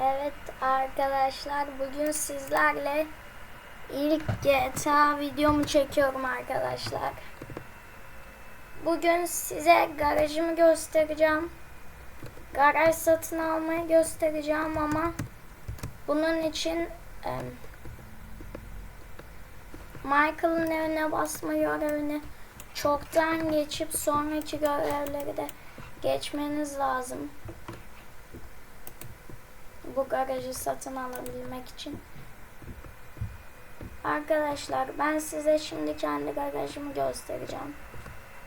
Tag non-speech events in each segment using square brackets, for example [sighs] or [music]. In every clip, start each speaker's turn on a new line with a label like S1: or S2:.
S1: Evet arkadaşlar bugün sizlerle ilk GTA videomu çekiyorum arkadaşlar. Bugün size garajımı göstereceğim. Garaj satın almayı göstereceğim ama bunun için Michael'ın evine basma görevini çoktan geçip sonraki görevleri de geçmeniz lazım bu garajı satın alabilmek için. Arkadaşlar ben size şimdi kendi garajımı göstereceğim.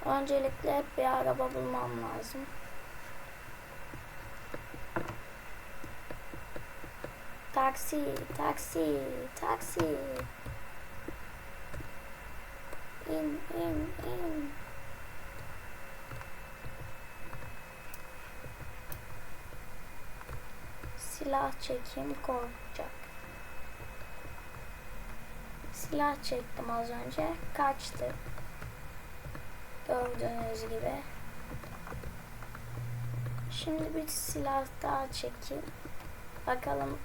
S1: Öncelikle hep bir araba bulmam lazım. Taksi, taksi, taksi. İn, in, in. Silah çekeyim korkacak. Silah çektim az önce. Kaçtı. Gördüğünüz gibi. Şimdi bir silah daha çekeyim. Bakalım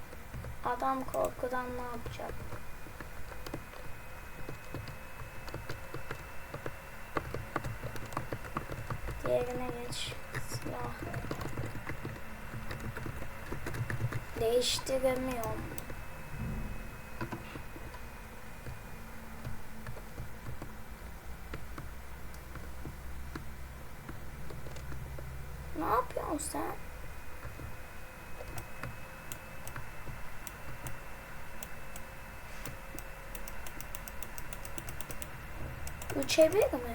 S1: adam korkudan ne yapacak. Diğerine geç. Silah. Değiştiremiyorum. Ne yapıyorsun sen? Üçe bir mi?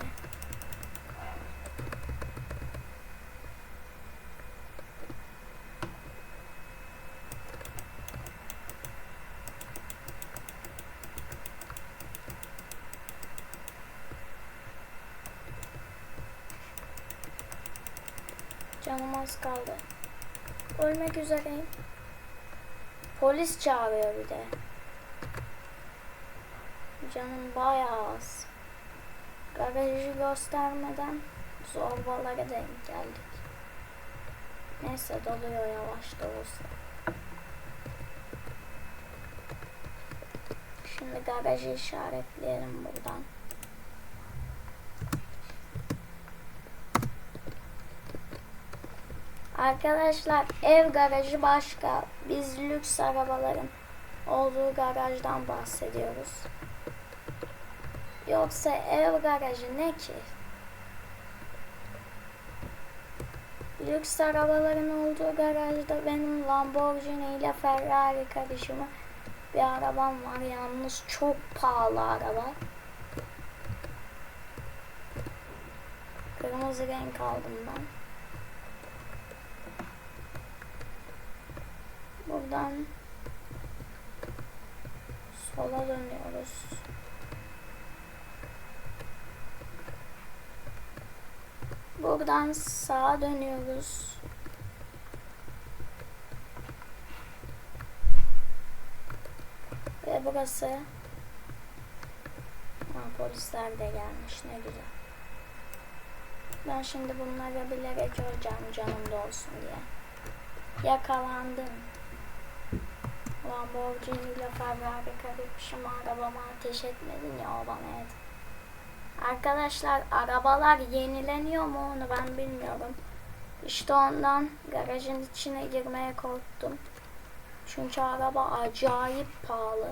S1: Canım az kaldı. Ölmek üzereyim. Polis çağırıyor bir de. Canım bayağı az. Garajı göstermeden zorbalara denk geldik. Neyse doluyor yavaş da olsa. Şimdi garajı işaretleyelim buradan. Arkadaşlar ev garajı başka. Biz lüks arabaların olduğu garajdan bahsediyoruz. Yoksa ev garajı ne ki? Lüks arabaların olduğu garajda benim Lamborghini ile Ferrari karışımı bir arabam var. Yalnız çok pahalı araba. Kırmızı renk aldım ben. Buradan sola dönüyoruz. Buradan sağa dönüyoruz. Ve burası ha, polisler de gelmiş ne güzel. Ben şimdi bunlara bilerek öleceğim canım da olsun diye. Yakalandım. Lamborghini ile Ferrari karışım arabama ateş etmedin ya o bana et. Arkadaşlar arabalar yenileniyor mu onu ben bilmiyorum. İşte ondan garajın içine girmeye korktum. Çünkü araba acayip pahalı.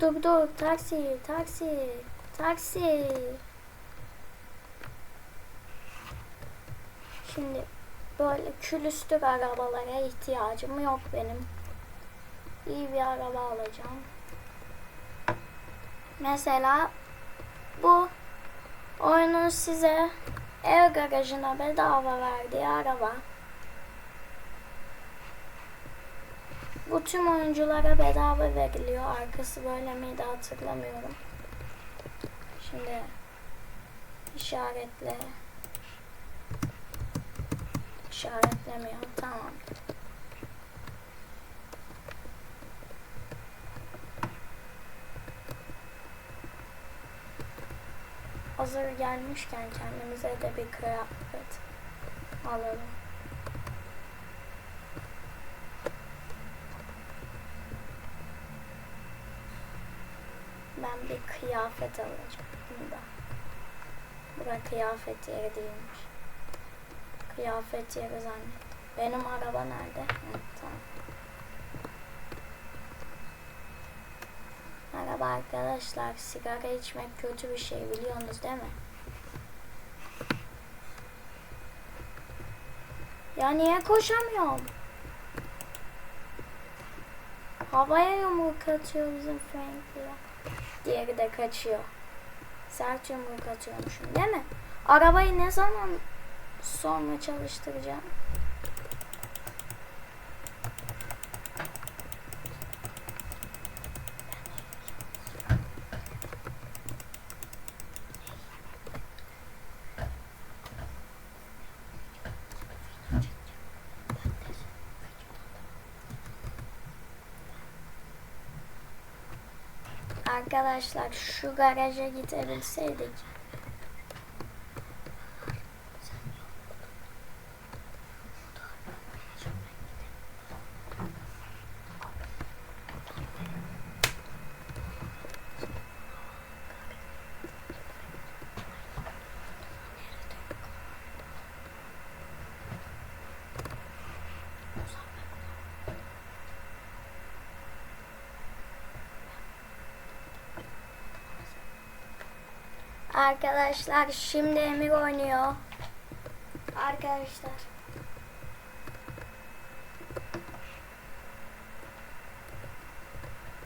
S1: Dur dur taksi taksi taksi. Şimdi böyle külüstür arabalara ihtiyacım yok benim iyi bir araba alacağım. Mesela bu oyunun size ev garajına bedava verdiği araba. Bu tüm oyunculara bedava veriliyor. Arkası böyle miydi hatırlamıyorum. Şimdi işaretle işaretlemiyor. Tamam. hazır gelmişken kendimize de bir kıyafet alalım. Ben bir kıyafet alacağım bunda. Bura kıyafet yeri değilmiş. Kıyafet yeri zannet. Benim araba nerede? Evet, tamam. Merhaba arkadaşlar. Sigara içmek kötü bir şey biliyorsunuz değil mi? Ya niye koşamıyorum? Havaya yumruk atıyor bizim Frank ya. Diğeri de kaçıyor. Sert yumruk atıyormuşum değil mi? Arabayı ne zaman sonra çalıştıracağım? Arkadaşlar şu garaja gidebilseydik. Arkadaşlar şimdi Emir oynuyor. Arkadaşlar.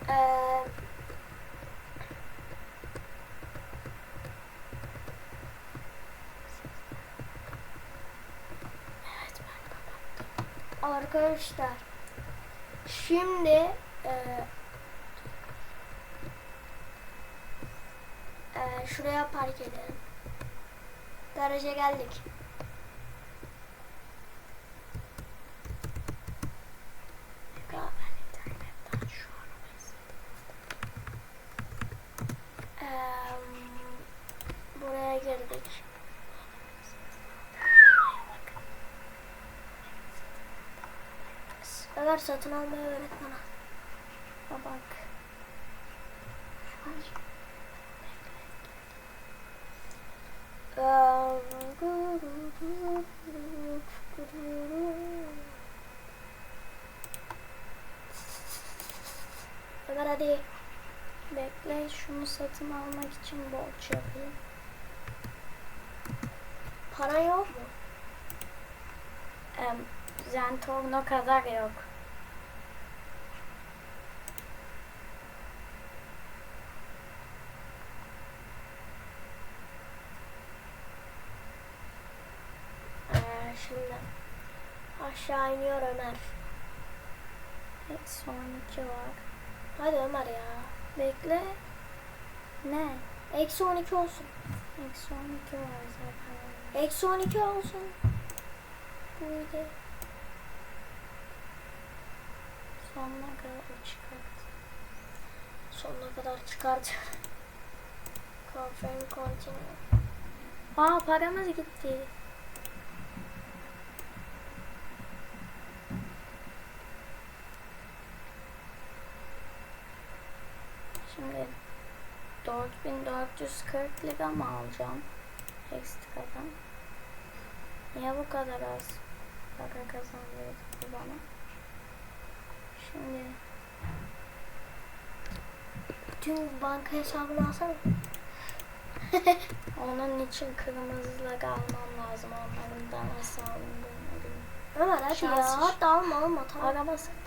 S1: Ee. Arkadaşlar şimdi e, Ee, şuraya park edelim. Garaja geldik. Buraya girdik. Ömer satın almayı öğret bana. Ha bak. Ay. Ömer hadi. Bekle şunu satın almak için borç yapayım. Para yok mu? Em, Zentorno kadar yok. Ee, şimdi aşağı iniyor Ömer. Eksi 12 var. Hadi Ömer ya. Bekle. Ne? Eksi 12 olsun. Eksi 12 var zaten. Eksi 12 olsun. Buydu. Sonuna kadar çıkart. Sonuna kadar çıkart. [laughs] Confirm continue. Aa paramız gitti. Şimdi 4440 lira mı alacağım? Ekstradan. Niye bu kadar az para kazandırdı bu bana? Şimdi tüm banka hesabını alsana. [laughs] Onun için kırmızıları almam lazım. Onların da alındığını bilmiyorum. Ömer hadi
S2: Şans
S1: ya. Hatta alma alma. Tamam. Araba satın.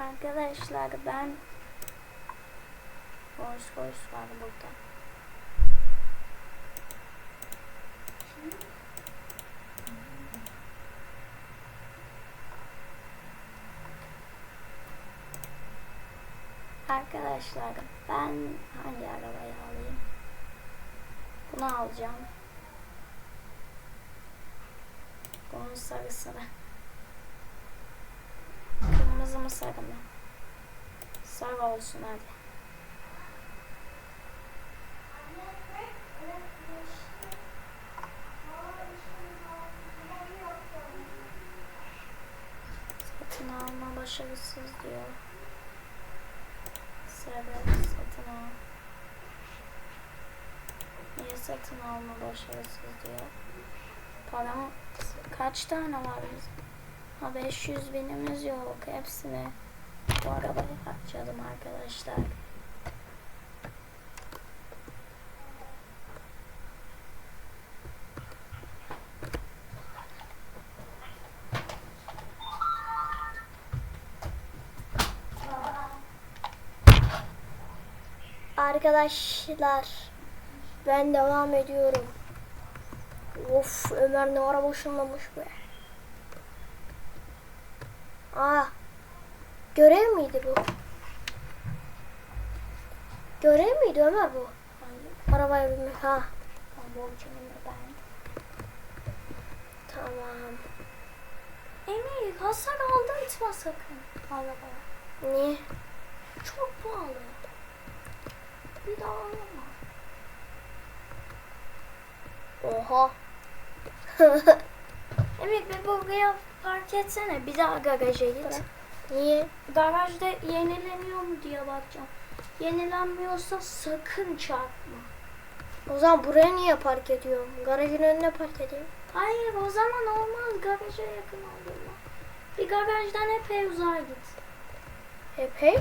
S1: Arkadaşlar ben Rolls Royce var burada. Arkadaşlar ben hangi arabayı alayım? Bunu alacağım. Bunun sarısını. Kırmızı mı sarı mı? Sar olsun hadi. Satın alma başarısız diyor. Sebep satın al. Niye satın alma başarısız diyor. Param kaç tane var bizim? Ha 500 binimiz yok. Hepsini bu arabaya harcadım arkadaşlar.
S2: Arkadaşlar ben devam ediyorum. Of Ömer ne ara boşanlamış be. Aa görev miydi bu? Görev miydi Ömer bu?
S1: Hayır,
S2: Arabaya binmek ha. Tamam.
S1: Emir hasar aldırtma sakın arabaya.
S2: Niye?
S1: Çok pahalı. Bir daha alma.
S2: Oha. [laughs]
S1: Emir bir buraya park etsene. Bir daha garaja git.
S2: Niye?
S1: Garajda yenileniyor mu diye bakacağım. Yenilenmiyorsa sakın çarpma.
S2: O zaman buraya niye park ediyorum? Garajın önüne park edeyim.
S1: Hayır o zaman olmaz. Garaja yakın olduğunda. Bir garajdan epey uzağa git.
S2: Epey.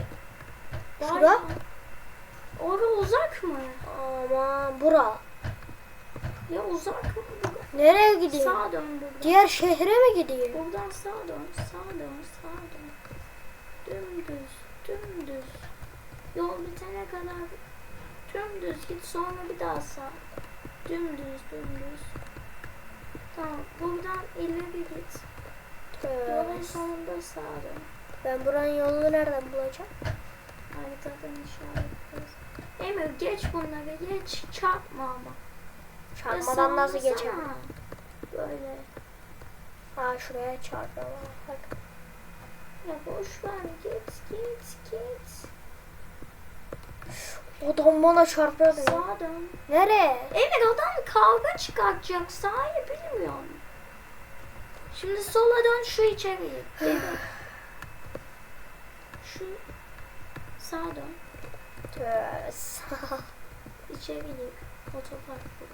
S2: Şura?
S1: Orada uzak mı?
S2: Aman bura.
S1: Ya uzak mı?
S2: Nereye gideyim?
S1: Sağa dön buradan.
S2: Diğer şehre mi gideyim?
S1: Buradan sağa dön, sağa dön, sağa dön. Dümdüz, dümdüz. Yol bitene kadar dümdüz git sonra bir daha sağ. Dümdüz, dümdüz. Tamam, buradan ileri git. Yolun sonunda sağa dön.
S2: Ben buranın yolunu nereden bulacağım?
S1: Haritadan işaretleriz. Emir geç bunları, geç. Çarpma ama.
S2: Çarpmadan nasıl geçemem?
S1: Böyle.
S2: Aa şuraya çarpıyorum. Bak.
S1: Ya boş ver, git, git, git.
S2: Adam bana çarpıyordu. ya.
S1: Sağa dön.
S2: Nereye?
S1: Emir adam kavga çıkartacak. Sahi bilmiyor musun? Şimdi sola dön şu içeriye. [sighs] Şu sağa dön.
S2: Tövbe.
S1: İçeri gir. Otopark bu.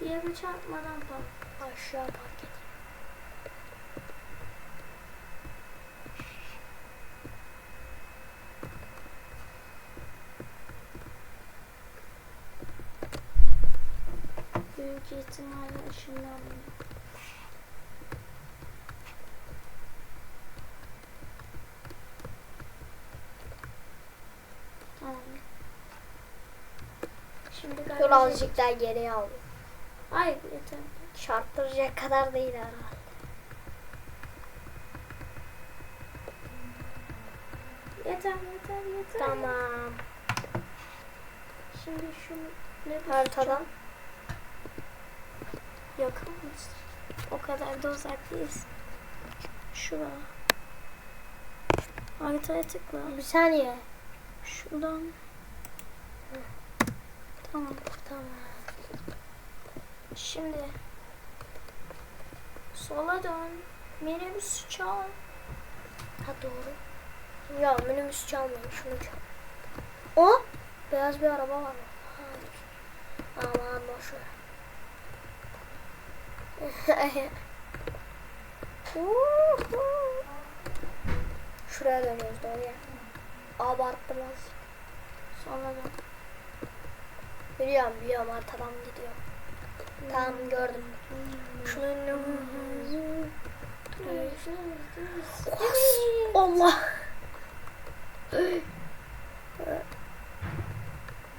S1: Bir çarpmadan park.
S2: Aşağı park edeyim.
S1: Büyük ihtimalle ışınlanmıyor. Tamam.
S2: Azıcık daha geriye al.
S1: Hayır yeter.
S2: Çarptıracak kadar değil herhalde.
S1: Yeter yeter yeter.
S2: Tamam.
S1: Şimdi şu ne
S2: Haritadan.
S1: mısın? O kadar da uzak değiliz. Şura. Haritaya tıkla.
S2: Bir saniye.
S1: Şuradan. Tamam.
S2: Tamam.
S1: Şimdi sola dön. Minibüs çağır.
S2: Ha doğru. Ya minibüs çalmayayım şunu çal. O beyaz bir araba var. Hayır. Aman boş ver. [laughs] Uhu. Şuraya dönüyoruz doğru ya. Abarttım az.
S1: Sola dön.
S2: Biliyorum biliyorum arkadan gidiyor. Tamam gördüm. Şunun Allah.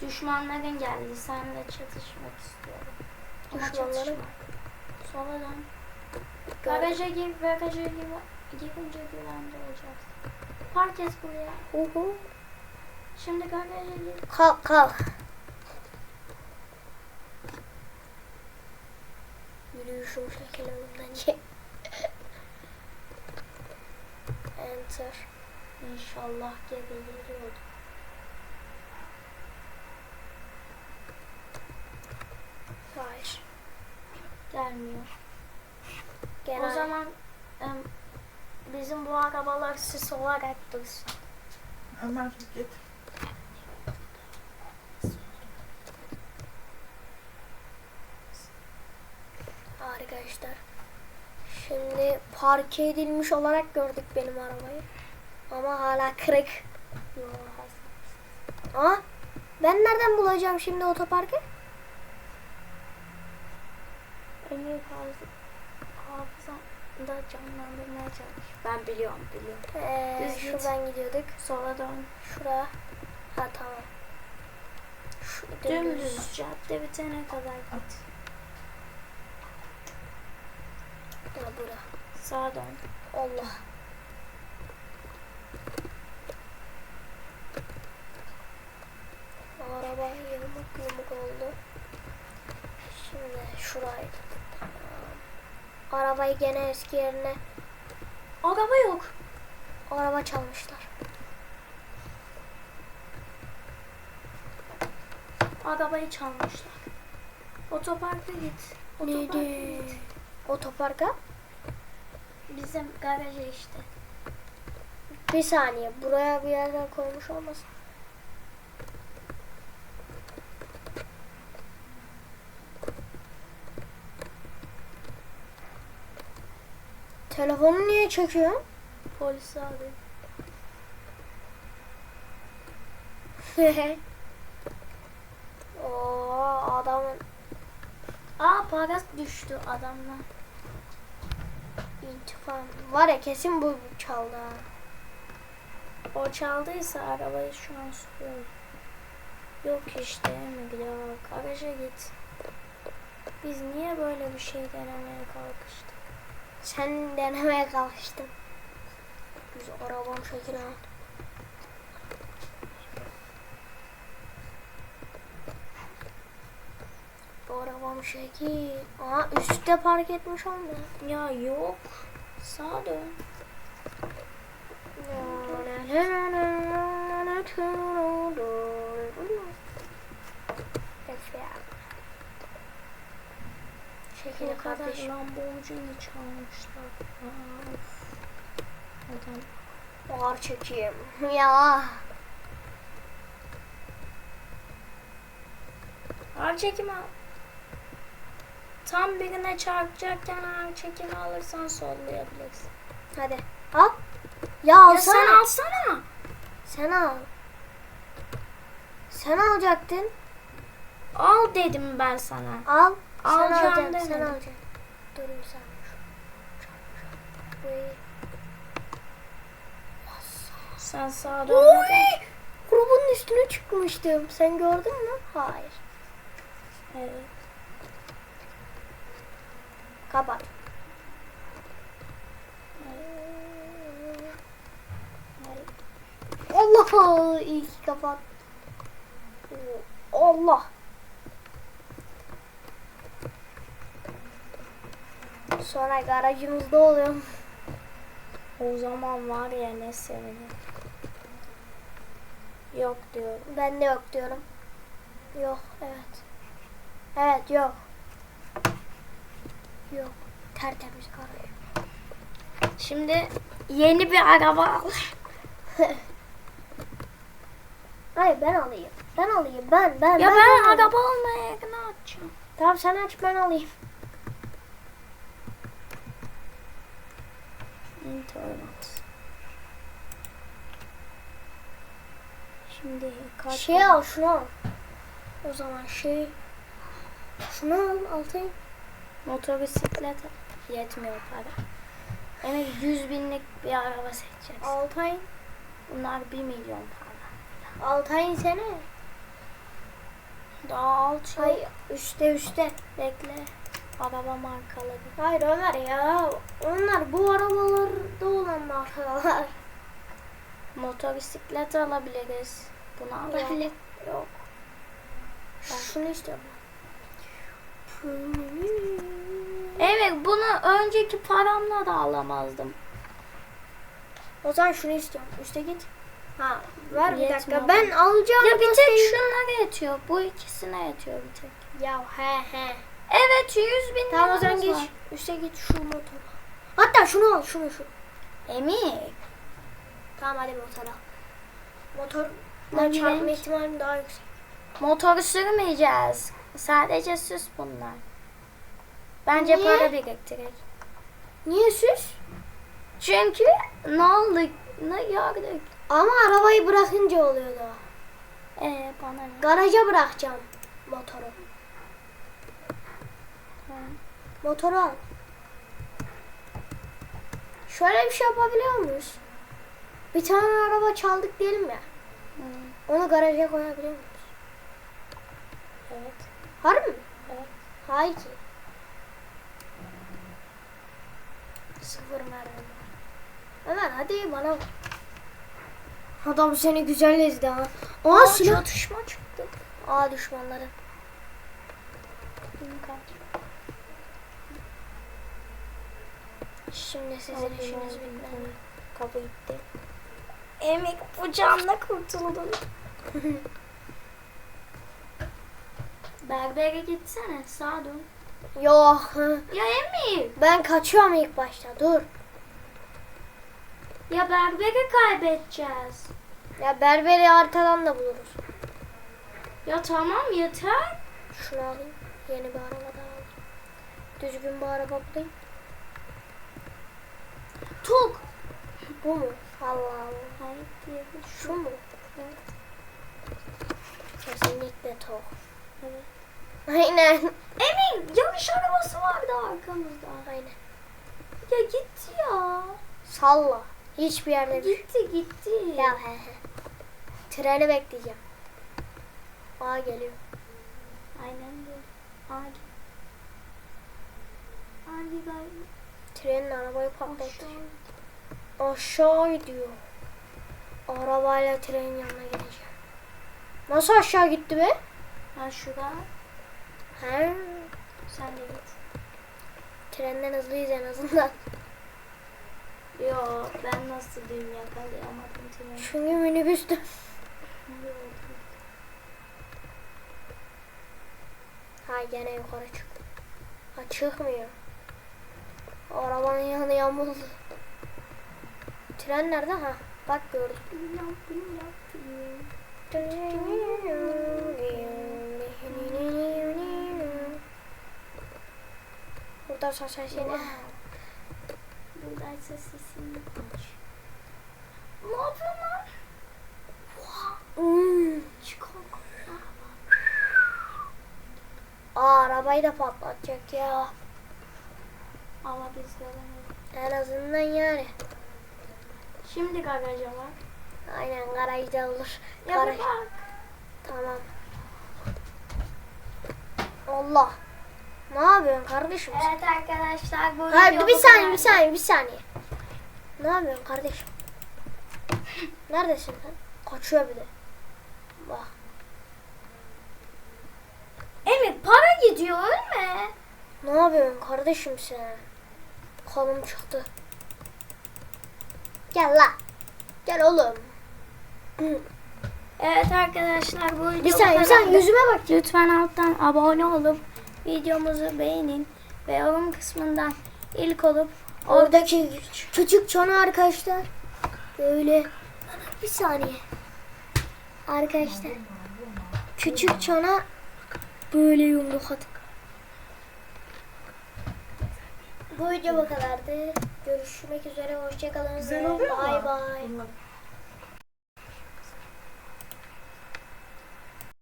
S1: Düşmanların geldi. Seninle çatışmak istiyorum.
S2: Düşmanların?
S1: dön. Garaja gir, garaja gir. Girince güvende olacaksın. Park et buraya.
S2: Uhu.
S1: Şimdi garaja gir.
S2: Kalk kalk. Yürüyüşüm şekil önümden Enter.
S1: İnşallah geri geliyordu.
S2: Hayır.
S1: Gelmiyor.
S2: Gene
S1: O zaman bizim bu arabalar sis olarak dursun.
S3: Ömer git.
S2: Arkadaşlar. Şimdi parke edilmiş olarak gördük benim arabayı. Ama hala kırık. Aa, ben nereden bulacağım şimdi otoparkı?
S1: Emir hafız, hafızamda canlandırmaya çalış. Ben biliyorum biliyorum.
S2: Ee,
S1: git.
S2: şuradan gidiyorduk.
S1: Sola dön.
S2: Şura. Ha tamam. Şu,
S1: Dümdüz cadde bitene kadar git.
S2: Ha, bura.
S1: Sağa dön.
S2: Allah. Araba yamuk yumuk oldu. Şimdi şurayı. Tamam. Arabayı gene eski yerine.
S1: Araba yok.
S2: Araba çalmışlar.
S1: Arabayı çalmışlar. Otoparka git. Otoparka
S2: Neydi?
S1: git.
S2: Otoparka.
S1: Bizim garaja işte.
S2: Bir saniye. Buraya bir yerden koymuş olmasın? Telefonu niye çekiyorsun?
S1: Polis abi. [laughs]
S2: Oo adamın
S1: Aa para düştü adamla.
S2: İntifam. Var ya kesin bu çaldı ha.
S1: O çaldıysa arabayı şu an sürüyor. Yok işte Emir ya. Garaja git. Biz niye böyle bir şey denemeye kalkıştık?
S2: Sen denemeye kalkıştın. Biz arabam şekil aldık. Arabam şekil. Aa üstte park etmiş olmuyor.
S1: Ya yok. Sağa dön.
S2: Şekil kardeşim.
S1: Lamborghini çalmışlar. Adam
S2: Ağır çekeyim. [laughs] Ya.
S1: Ağır çekim al. Tam birine çarpacakken ağır çekimi alırsan sollayabilirsin.
S2: Hadi. Al. Ya
S1: Ya
S2: alsana.
S1: sen alsana.
S2: Sen al. Sen alacaktın.
S1: Al dedim ben sana.
S2: Al. Sen
S1: Alacağım
S2: alacaksın. Sen
S1: demedim.
S2: alacaksın. Dur bir saniye.
S1: Sen sağa dönmeden.
S2: Oy! Grubun üstüne çıkmıştım. Sen gördün mü? Hayır.
S1: Evet.
S2: Kapat. Allah! İyi ki kapat. Allah! Sonra garajımızda oluyor.
S1: O zaman var ya ne sevinirim. Yok diyorum.
S2: Ben de yok diyorum. Yok, evet. Evet, yok. Yok. Tertemiz garaj.
S1: Şimdi yeni bir araba al. [laughs]
S2: Hayır ben alayım. Ben alayım. Ben, ben,
S1: Ya ben
S2: alayım.
S1: araba almaya ikna açacağım.
S2: Tamam sen aç ben alayım.
S1: İnternet. Şimdi kaç
S2: Şey al şunu al. O zaman şey. Şunu al altayım.
S1: Motosiklet yetmiyor para. Yani 100 binlik bir araba seçeceğiz.
S2: Altay.
S1: Bunlar 1 milyon para.
S2: Altay'ın sene.
S1: Daha alt yok.
S2: Hayır üstte üstte.
S1: Bekle. Araba markaları.
S2: Hayır Ömer ya. Onlar bu arabalarda olan markalar.
S1: Motosiklet alabiliriz. Bunu alabilir. Yok.
S2: Şunu istiyorum.
S1: Evet bunu önceki paramla da alamazdım.
S2: O zaman şunu istiyorum. Üste git. Ha ver bir dakika.
S1: Yetmiyor.
S2: Ben alacağım.
S1: Ya bir tek
S2: pastayı.
S1: şunlara yetiyor. Bu ikisine yetiyor bir tek.
S2: Ya he he.
S1: Evet 100 bin
S2: Tamam o zaman geç.
S1: var.
S2: Üste git şu motoru. Hatta şunu al şunu şu.
S1: Emir.
S2: Tamam hadi motor al. Motor
S1: Hangi
S2: çarpma ihtimalim daha yüksek.
S1: Motoru sürmeyeceğiz. Sadece süs bunlar. Bence
S2: Niye?
S1: para biriktirir.
S2: Niye süs?
S1: Çünkü ne oldu? Ne gördük?
S2: Ama arabayı bırakınca oluyor da.
S1: Ee bana ne?
S2: Garaja bırakacağım motoru. Motoru al. Şöyle bir şey yapabiliyor muyuz? Bir tane araba çaldık diyelim ya.
S1: Hı,
S2: Onu garaja koyabiliyor muyuz?
S1: Evet.
S2: Harbi mi?
S1: Evet.
S2: Hayır ki.
S1: Sıfır mermi.
S2: Ömer hadi bana. Adam seni güzel ezdi ha. Aa,
S1: Aa,
S2: silah.
S1: çatışma çıktı.
S2: Aa düşmanları. Şimdi sizin
S1: Aldım,
S2: işiniz bitmedi.
S1: Kapı gitti. Emik bu canla kurtuldun. [laughs] Berbere gitsene sağa dön.
S2: Yok.
S1: Ya Emir.
S2: Ben kaçıyorum ilk başta. Dur.
S1: Ya berberi kaybedeceğiz.
S2: Ya berberi arkadan da buluruz.
S1: Ya tamam yeter.
S2: Şunu alayım. Yeni bir araba daha alayım. Düzgün bir araba bulayım.
S1: Tok.
S2: Bu mu? Allah Allah.
S1: Hayır
S2: Şu mu?
S1: Evet.
S2: Kesinlikle tok.
S1: Evet.
S2: Aynen.
S1: Emin yarış arabası vardı arkamızda.
S2: Aynen.
S1: Ya gitti ya.
S2: Salla. Hiçbir yerde.
S1: Gitti gitti.
S2: Ya he he. Treni bekleyeceğim. Aa geliyor.
S1: Aynen böyle. Hadi. Hadi gayret.
S2: Trenin arabayı patlattı.
S1: Aşağı
S2: gidiyor. Arabayla trenin yanına gideceğim. Nasıl aşağı gitti be?
S1: Ha şurada.
S2: He.
S1: Sen de git.
S2: Trenden hızlıyız en azından.
S1: Yo ben nasıl dün yakalayamadım treni.
S2: Çünkü minibüste.
S1: Yo, [laughs]
S2: Ha gene yukarı çık. Ha çıkmıyor. Arabanın yanı yamuldu. Tren nerede? Ha bak gördüm.
S1: Yaptım yaptım.
S2: Burada saçma şey ne?
S1: Wow. Buradaysa sesini aç. Ne yapıyorsun lan?
S2: Hmm.
S1: Çıkar.
S2: Aa arabayı da patlatacak ya.
S1: Ama biz göremedik.
S2: En azından yani.
S1: Şimdi garaja bak.
S2: Aynen garajda olur.
S1: Ya
S2: Garaj.
S1: bak.
S2: Tamam. Allah. Ne yapıyorsun kardeşim?
S1: Evet arkadaşlar bu
S2: Hayır
S1: video
S2: bir saniye bir saniye bir saniye. Ne yapıyorsun kardeşim? Neredesin sen? Kaçıyor bir de. Bak.
S1: Emir para gidiyor ölme.
S2: Ne yapıyorsun kardeşim sen? Kolum çıktı. Gel la. Gel oğlum.
S1: Evet arkadaşlar bu video
S2: Bir saniye bir saniye yüzüme bak.
S1: Lütfen alttan abone olup videomuzu beğenin ve yorum kısmından ilk olup
S2: Oradaki küçük çona arkadaşlar. Böyle. Bir saniye. Arkadaşlar. Küçük çona böyle yumruk atıp. Bu video bu kadardı. Görüşmek üzere. Hoşçakalın. Bay bay.